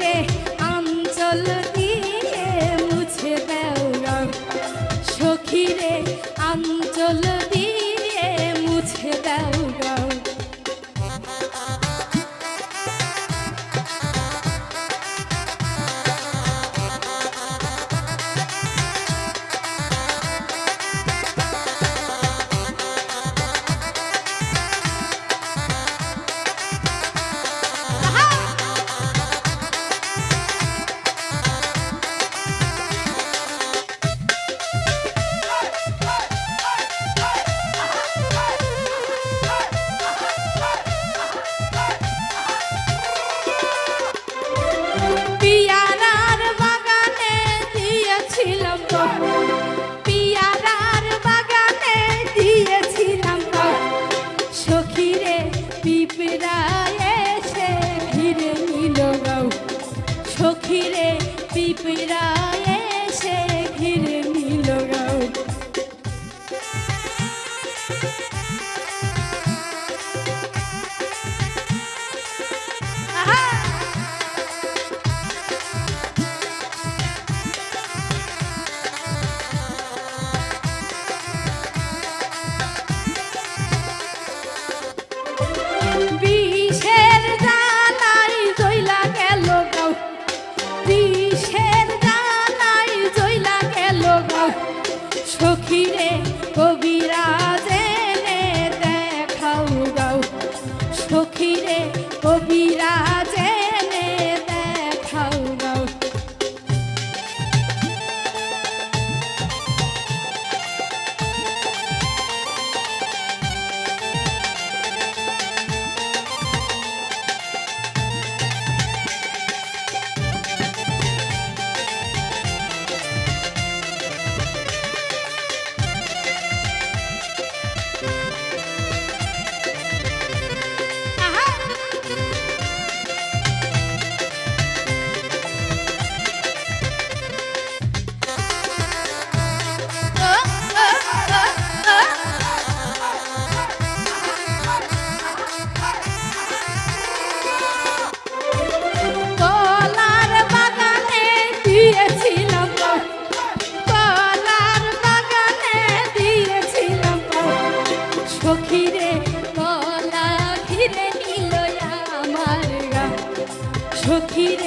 রে আঞ্চল সখিরে পিপিরা এসে ঘিরে সখীরে কবিরা